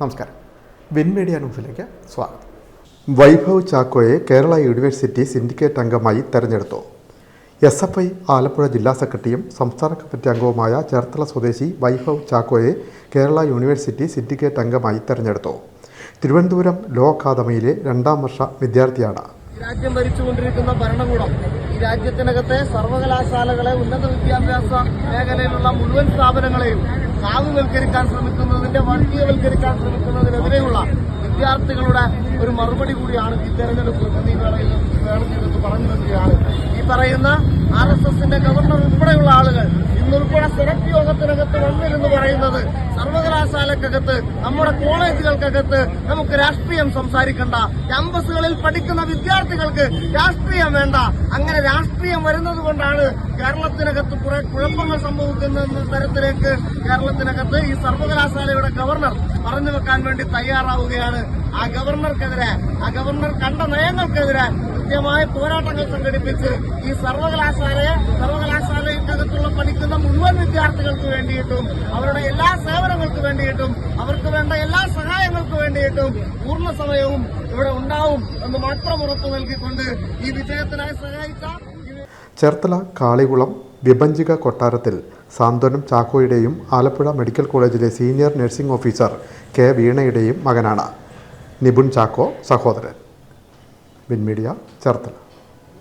നമസ്കാരം. Win media ന്യൂസിലേക്ക് സ്വാഗതം. വൈഭവ് ചാക്കോയെ കേരള യൂണിവേഴ്സിറ്റി സിൻഡിക്കേറ്റ് അംഗമായി തെരഞ്ഞെടുത്തു. എസ് എഫ് ഐ ആലപ്പുഴ ജില്ലാ സെക്രട്ടറിയും സംസ്ഥാന കമ്മിറ്റി അംഗവുമായ ചേർത്തല സ്വദേശി വൈഭവ് ചാക്കോയെ കേരള യൂണിവേഴ്സിറ്റി സിൻഡിക്കേറ്റ് അംഗമായി തെരഞ്ഞെടുത്തു. തിരുവനന്തപുരം ലോ അക്കാദമിയിലെ രണ്ടാം വർഷ വിദ്യാർത്ഥിയാണ്. രാജ്യം ഭരിച്ചുകൊണ്ടിരിക്കുന്ന ഭരണകൂടം രാജ്യത്തിനകത്തെ സർവകലാശാലകളെ ഉന്നത വിദ്യാഭ്യാസ മേഖലയിലുള്ള മുഴുവൻ സ്ഥാപനങ്ങളെയും കാവുവൽക്കരിക്കാൻ ശ്രമിക്കുന്നതിന്റെ വർഗീയവൽക്കരിക്കാൻ ശ്രമിക്കുന്നതിനെതിരെയുള്ള വിദ്യാർത്ഥികളുടെ ഒരു മറുപടി കൂടിയാണ് ഈ തെരഞ്ഞെടുപ്പ് എന്ന് ഈ പറഞ്ഞു ഈ പറയുന്ന ആർ എസ് എസിന്റെ ഗവർണർ ഉൾപ്പെടെയുള്ള ആളുകൾ ഇന്നുൾപ്പെടെ സെലക്ട് യോഗത്തിനകത്ത് വന്നിരുന്നു പറയുന്നത് സർവകലാശാലക്കകത്ത് നമ്മുടെ കോളേജുകൾക്കകത്ത് നമുക്ക് രാഷ്ട്രീയം സംസാരിക്കണ്ട. ക്യാമ്പസുകളിൽ പഠിക്കുന്ന വിദ്യാർത്ഥികൾക്ക് രാഷ്ട്രീയം വേണ്ട. അങ്ങനെ രാഷ്ട്രീയം വരുന്നത് കൊണ്ടാണ് കേരളത്തിനകത്ത് കുറെ കുഴപ്പങ്ങൾ സംഭവിക്കുന്ന തരത്തിലേക്ക് കേരളത്തിനകത്ത് ഈ സർവകലാശാലയുടെ ഗവർണർ പറഞ്ഞു വെക്കാൻ വേണ്ടി തയ്യാറാവുകയാണ്. ആ ഗവർണർക്കെതിരെ ആ ഗവർണർ കണ്ട നയങ്ങൾക്കെതിരെ കൃത്യമായ പോരാട്ടങ്ങൾ സംഘടിപ്പിച്ച് ഈ സർവകലാശാലയെ മുഴുവൻ വിദ്യാർത്ഥികൾക്ക് വേണ്ടിയിട്ടും അവരുടെ എല്ലാ സേവനങ്ങൾക്ക് വേണ്ടിയിട്ടും അവർക്ക് വേണ്ട എല്ലാ സഹായങ്ങൾക്ക് വേണ്ടിയിട്ടും പൂർണ സമയവും ഇവിടെ ഉണ്ടാവും എന്ന് മാത്രം ഉറപ്പു നൽകിക്കൊണ്ട് ഈ വിജയത്തിനായി സഹായിച്ച ചേർത്തല കാളികുളം വിഭഞ്ചിക കൊട്ടാരത്തിൽ സാന്ത്വനം ചാക്കോയുടെയും ആലപ്പുഴ മെഡിക്കൽ കോളേജിലെ സീനിയർ നഴ്സിംഗ് ഓഫീസർ കെ വീണയുടെയും മകനാണ്. നിപുൺ ചാക്കോ സഹോദരൻ. വിൻമീഡിയ ചേർത്തല.